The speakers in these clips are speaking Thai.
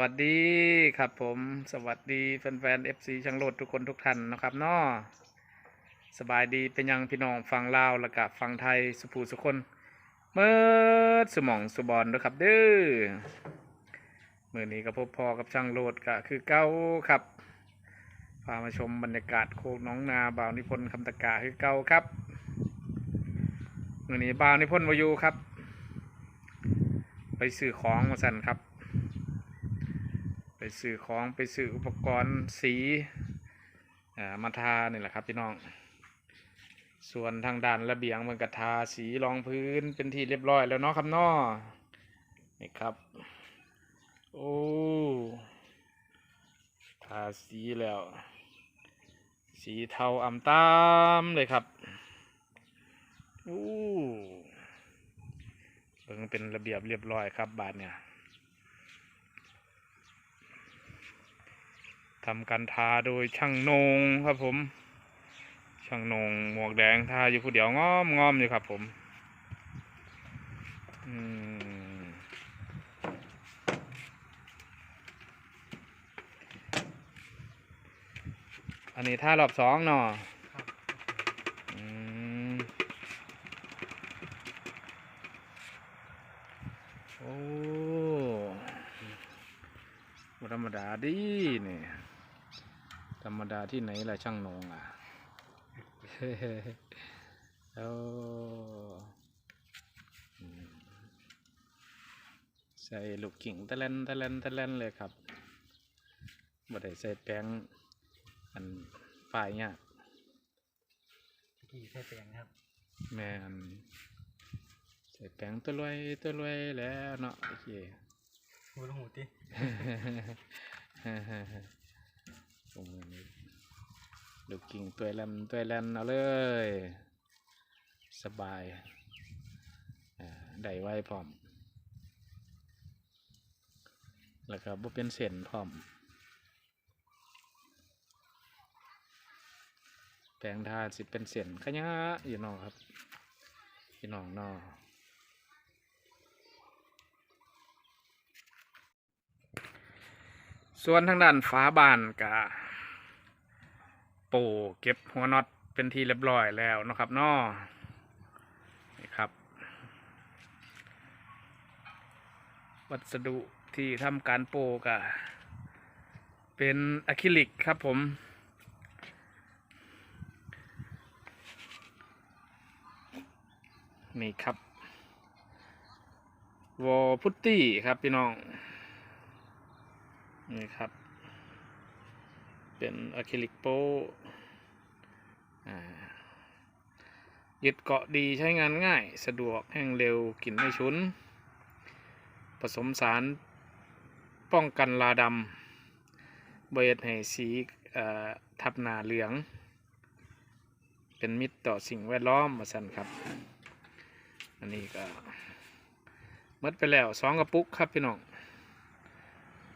วัสดีครับผมสวัสดีแฟนๆ FC ช่างโลดทุกคนทุกท่านนะครับเนาะสบายดีเป็นยังพี่น้องฟังลาวแล้วก็ฟังไทยสุภูสุคนเมื่อสมองสุบอลด้วยครับเด้อมื่อนี้ก็พบพอกับช่างโลดก็คือเก้าครับพามาชมบรรยากาศโคกน้องนาบ่าวนิพนธ์คำตะกาคือเก้าครับมื่อนี้บ่าวนิพนธ์วายูครับ ไปซื้อของมาสั่นครับ ซื้อของไปซื้ออุปกรณ์สีมาทานี่แหละครับพี่น้อง ส่วนทางด้านระเบียงมันก็ทาสีรองพื้นเป็นที่เรียบร้อยแล้วเนาะครับนาะนี่ครับ โอ้ทาสีแล้ว สีเทาอ่ำตามเลยครับโอ้เบิ่งเป็นระเบียบเรียบร้อยครับบาทเนี่ย ทำการทาโดยช่างนงครับผม ช่างนงหมวกแดงทาอยู่ผู้เดียวง้อมง้อมอยู่ครับผมอืมอันนี้ท่ารอบสองเนาะโอ้ธรรมดาดีเนี่ธ รรมดาที่ไหนล่ะช่างนงอะเอาอืมใส่ลูกกิ่งตะเลนตะเลนตะเลนเลยครับบ่ได้ใส่แป้งอันป้ายเนี่ยากกี่ใส่แปลงครับ แม่นใส่แป้งตัวรวยตัวรวยแล้วเนาะโอเคหูละหูติ โอ้โหลูกิ่งตัวแลนตัวแลนเอาเลย สบายได้ไว้พร้อม แล้วก็บ่เป็นเส้นพร้อม แปลงทาสิเป็นเส้นขยะอยู่นอครับพี่นองนอส่วนทางด้านฝาบานกะ ปูเก็บหัวน็อตเป็นที่เรียบร้อยแล้วนะครับนอนี่ครับ วัสดุที่ทำการโปะกะเป็นอะคริลิกครับผมนี่ครับวอลพุตตี้ครับพี่น้อง นี่ครับ เป็นอะคริลิกโปอ่ายึดเกาะดีใช้งานง่ายสะดวกแห้งเร็วกลิ่นไม่ฉุน ผสมสารป้องกันลาดำเบียดให้สีทับหนาเหลือง เป็นมิตรต่อสิ่งแวดล้อมมาสั่นครับ อันนี้ก็หมดไปแล้วสองกระปุกครับพี่น้อง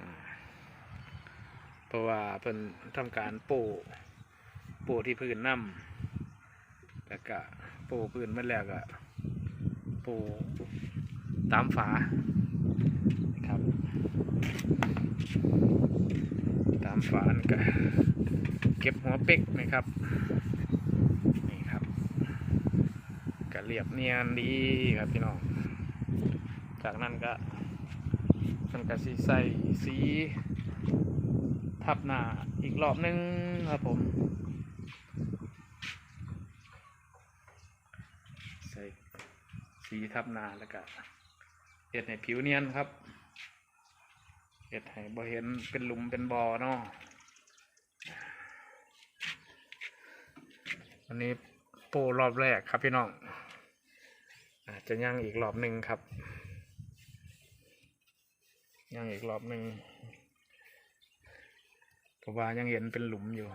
อ่า เพราะว่าเป็นทำการปูปูที่พื้นน้ำแล้วก็ปูพื้นมาแล้วก็ปูตามฝาครับตามฝานก็เก็บหัวเป็กนะครับนี่ครับก็เรียบเนียนดีครับพี่น้อง จากนั้นก็มันก็สีใส่สี ทับหน้าอีกรอบนึงครับผมใส่สีทับหน้าแล้วก็เห็ดให้ผิวเนียนครับเห็ดให้บ่เห็นเป็นหลุมเป็นบ่อเนาะวันนี้โปรรอบแรกครับพี่น้องอาจจะย่างอีกรอบหนึ่งครับย่างอีกรอบหนึ่ง เพราะว่ายังเห็นเป็นหลุมอยู่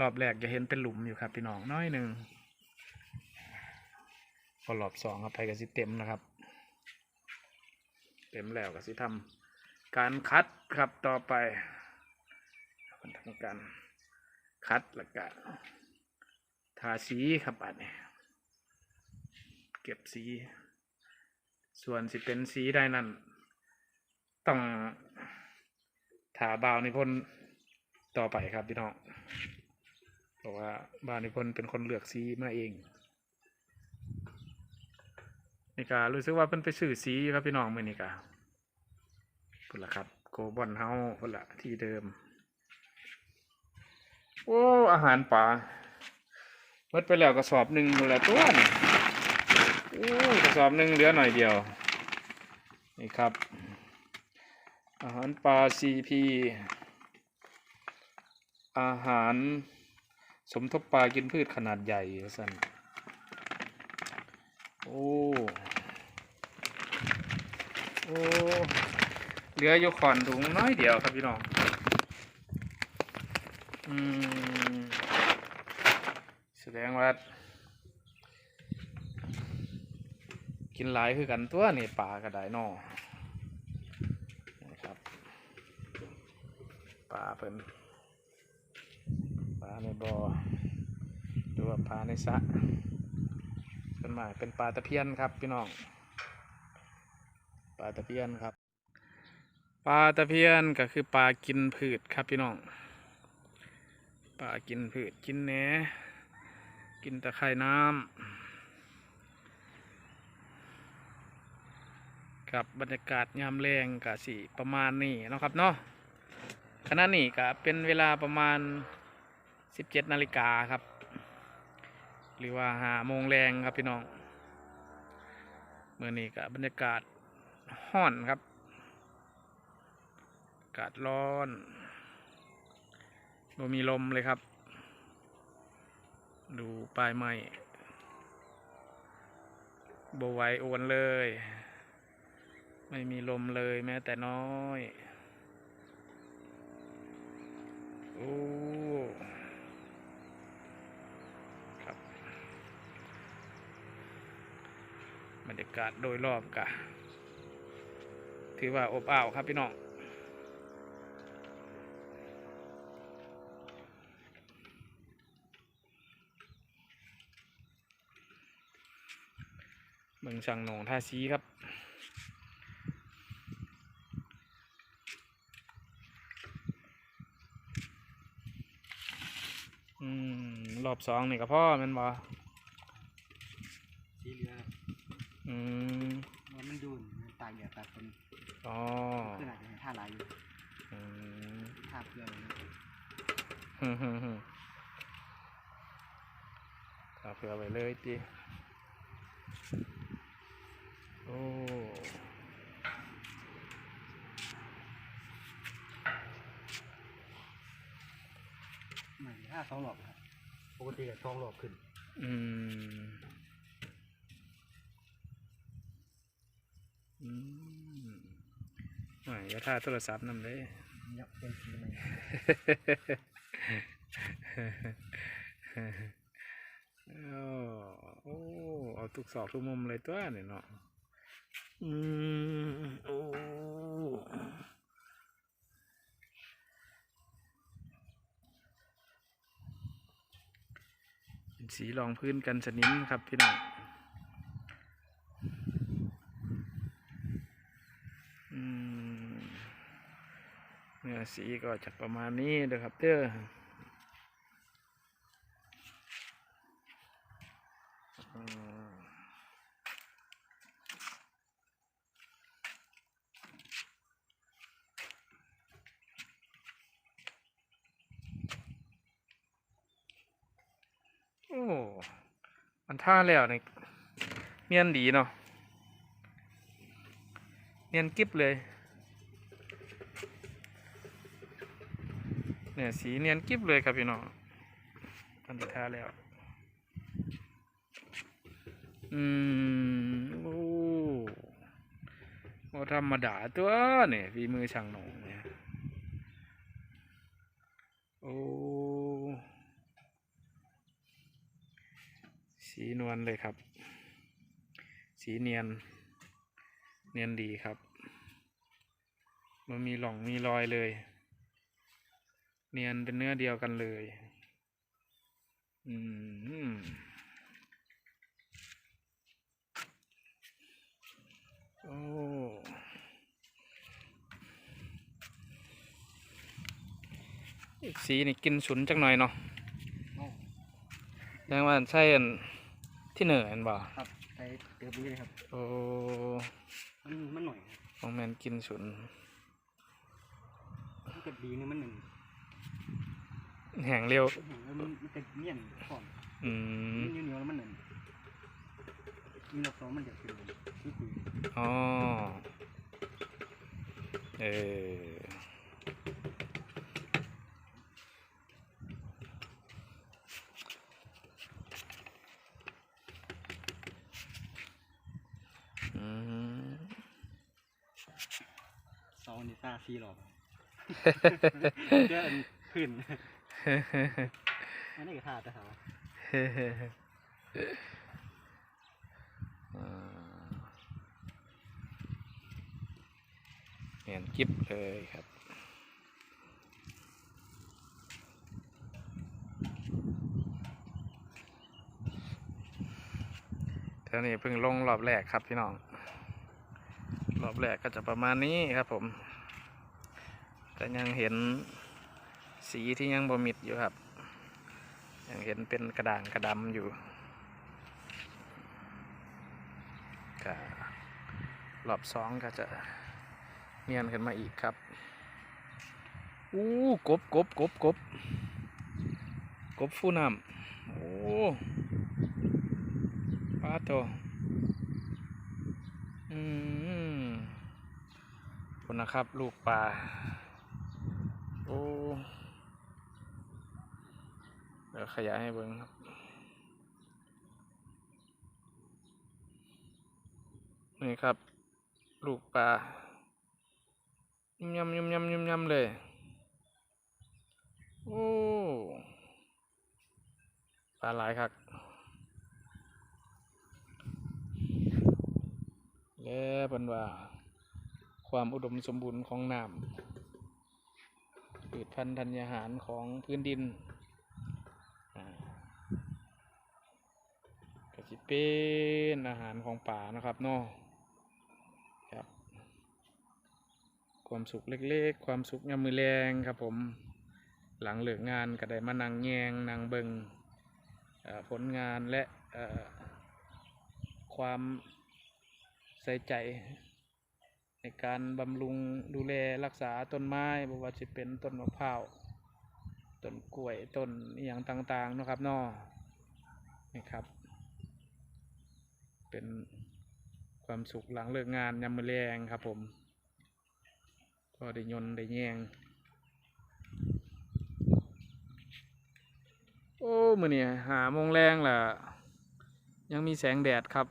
รอบแรกจะเห็นเป็นหลุมอยู่ครับพี่น้องน้อยหนึ่งพอรอบสองครับไปกับสิเต็มนะครับ เต็มแล้วก็สิทำการคัดครับต่อไปทำการคัดแล้วก็ทาสีครับอันนี้เก็บสี ส่วนสิเป็นสีได้นั่นต้องถาบาวนิพน ต่อไปครับพี่น้องเพราะว่าบ่าวนิพนธ์เป็นคนเลือกสีมาเองนี่การู้สึกว่าเพิ่นไปซื้อสีครับพี่น้องมือนี้กาพุ่นละครับโกบอนเฮาพุ่นละที่เดิม โอ้อาหารป่าหมดไปแล้วกระสอบหนึ่งหมดแล้วตัวนี่โอ้กระสอบหนึ่งเหลือหน่อยเดียว นี่ครับ อาหารปลาซีพี อาหาร สมทบปลากินพืชขนาดใหญ่สันโอ้ โอ้ เหลืออยู่ขอนถุงน้อยเดียวครับพี่น้อง อืม แสดงว่า กินหลายคือกันตัวนี่ปลากระไดนอนะครับ ปลาเป็นาในบ่อหรือว่าปลาในสระเป็นหมายเป็นปลาตะเพียนครับพี่น้องปลาตะเพียนครับปลาตะเพียนก็คือปลากินพืชครับพี่น้องปลากินพืชกินแหนกินตะไคร่น้ำกับบรรยากาศยามแรงกะสีประมาณนี้นะครับเนาะขณะนี้ก็เป็นเวลาประมาณ 17นาฬิกาครับ หรือว่าหาโมงแรงครับพี่น้องเมื่อนี้ก็บรรยากาศห้อนครับ อากาศร้อนบ่มีลมเลยครับ ดูปลายไม้บไหวโอนเลย ไม่มีลมเลยแม้แต่น้อย โอ้ ครับ บรรยากาศโดยรอบกะถือว่าอบอ้าวครับพี่น้องเมืองช่างหนงท่าซีครับอืมรอบสองนี่ก็พ่อมันบ่สีเหลือง อืมว่ามันดูนมันตากแดดตากฝนอ๋อขนาดนี้ท่าลายอยู่อืมท่าเกลือเลยนะฮึ่มฮึ่มฮึ่มเอาเผื่อไว้เลยจีโอ้เหมือนท่าสองหลอบครับปกติก็สองหลอบขึ้น อืม อืม หน่อยอย่าท่าโทรศัพท์นำเลยยับเป็นสีใหม่โอ้โอ้เอาทุกศอกทุกมุมเลยตัวนี่เนาะอืมโอ้สีรองพื้นกันสนิมครับพี่น้อง อืมเนื้อ สีก็จะประมาณนี้เด้อครับเด้อโอ้ มันท่าแล้วนี่เนียนดีเนาะ เนียนกิ๊บเลย เนี่ยสีเนียนกิ๊บเลยครับพี่น้องมันจะท่าแล้ว อืมโอ้โอ้ธรรมดาตัวเนี่ยฝีมือช่างหนงเนี่ยโอ้สีนวลเลยครับ สีเนียน เนียนดีครับ มันมีหล่องมีรอยเลย เนียนเป็นเนื้อเดียวกันเลย อืมโอ้สีนี่กินฉุนจักหน่อยเนาะเอ้าแสดงว่าใช่อันที่เหนืออันบ่ครับใส่เติมนี้เลยครับ โอ้ มันมันหน่อยครับของแมนกินฉุนมันก็ดีนึงมันหนึ่ง แห้งเร็วแห้งแล้วมันมันจะเมี่ยนก่อนอืมมันเหนียวๆแล้วมันหนึ่งมีรอบสองมันจะเป็นนี่คืออ๋อเอออืม เสานี่ซาซีหรอกเจ้าอันขึ้น อันนี้ก็ท่าแต่เขาอ่าเนียนกิบเลยครับเท่านี้เพิ่งลงรอบแรกครับพี่น้อง รอบแรกก็จะประมาณนี้ครับผม แต่ยังเห็น สีที่ยังบ่มิดอยู่ครับ ยังเห็นเป็นกระด่างกระดำอยู่ก็รอบสองก็จะเนียนขึ้นมาอีกครับ อู้กบกบกบกบกบฟูน้ำโอ้ปลาโตอืมคุณนะครับ ลูกปลาโอ้ ดี๋ยวขยายให้เบิ้งครับนี่ครับ ลูกปลายุ่มยำยุ่มยำยุ่มยำเลยโอ้ปลาหลายครับแล้วเป็นว่า ความอุดมสมบูรณ์ของน้ำพืชพันธุ์ธัญญาหารของพื้นดิน อ่าก็ สิเป็นอาหารของป่านะครับเนาะครับ ความสุขเล็กๆ ความสุขยามมือแรงครับผมหลังเลิกงานก็ได้มานั่งแยงนั่งเบิงผลงานและความใส่ใจ ในการบำรุงดูแลรักษาต้นไม้บ่ว่าจะเป็นต้นมะพร้าวต้นกล้วยต้นอย่างต่างๆนะครับนาะนี่ครับ เป็นความสุขหลังเลิกงานยามมื้อแรงครับผม ก็ได้ยนได้แยงโอ้มื้อนี้หาโมงแรงล่ะ ยังมีแสงแดดครับ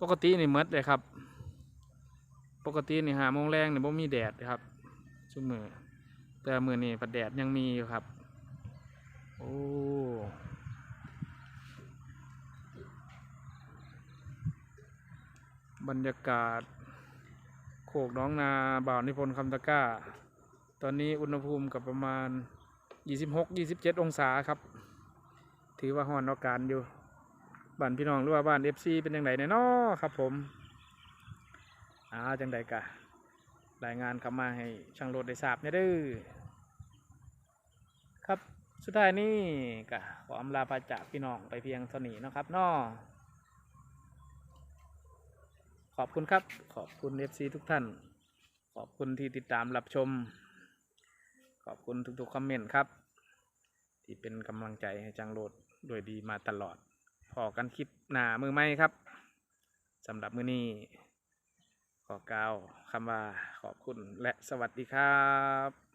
ปกตินี่หมดเลยครับ ปกตินี่หาโมงแรงเนี่ยบ่มีแดดครับชุมือแต่มือนี่ผัดแดดยังมีอยู่ครับ โอ้ บรรยากาศโขกน้องนาบ่าวนิพนธ์คำตะก้า ตอนนี้อุณหภูมิกับประมาณ 26-27 องศาครับ ถือว่าห้อนอาการอยู่บ้านพี่น้องหรือว่าบ้าน FC เป็นยังไงแน่นอครับผมอ้าวจังใดกะรายงานเข้ามาให้ช่างรถได้ทราบเนี่ยด้อครับสุดท้ายนี้ก็ขออำลาพาจากพี่น้องไปเพียงเท่านี้นะครับนอ ขอบคุณครับ ขอบคุณเอฟซีทุกท่าน ขอบคุณที่ติดตามรับชม ขอบคุณทุกๆคอมเมนต์ครับ ที่เป็นกำลังใจให้จังโรดด้วยดีมาตลอด พอกันคลิปหน้ามือไม่ครับสำหรับมือนี้ขอกล่าวคำว่าขอบคุณและสวัสดีครับ